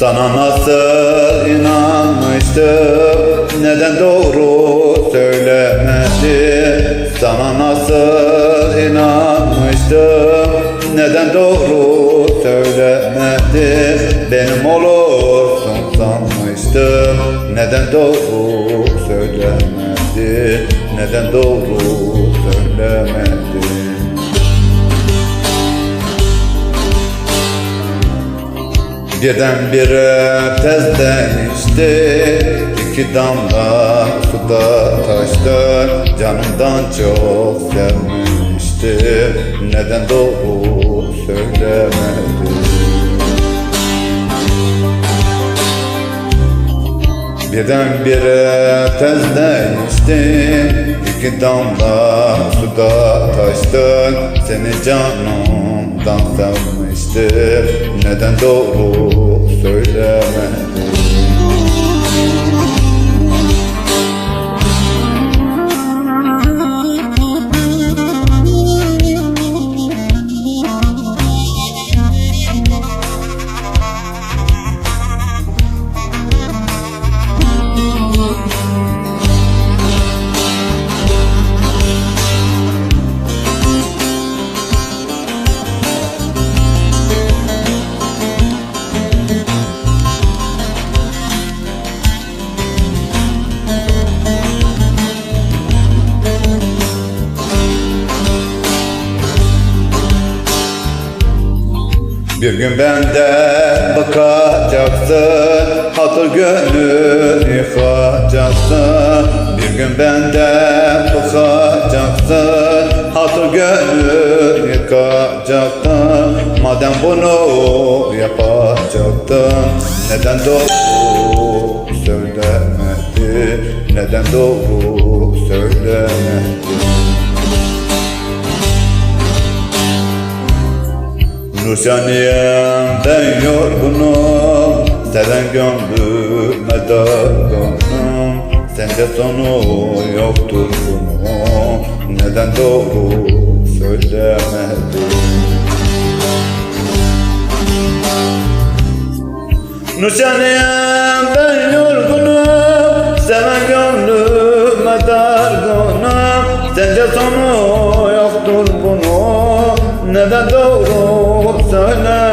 Sana nasıl inanmıştım? Neden doğru söylemedin Sana nasıl inanmıştım? Neden doğru söylemedin Benim olursun sanmıştım. Neden doğru söylemedin Neden doğru söylemedin Birdenbire tez değişti İki damla suda taştı. Canımdan çok sevmişti Neden doğru söylemedi? Birdenbire tez değişti İki damla suda taştı. Seni canımdan sevmiştim Neden doğru söylemedin Bir gün benden bakacaksın Hatır gönül yıkacaksın. Bir gün benden bakacaksın Hatır gönül yıkacaksın. Madem bunu yapacaktın Neden doğru söylemedin? Neden doğru söylemedin Nurşaniyem ben yorgunum. Seven gönlüme dargınım Sence sonu yoktur bunun. Neden doğru söylemedin? Nurşaniyem ben yorgunum. Seven gönlüme dargınım Sence sonu yoktur bunun. Neden doğru Salam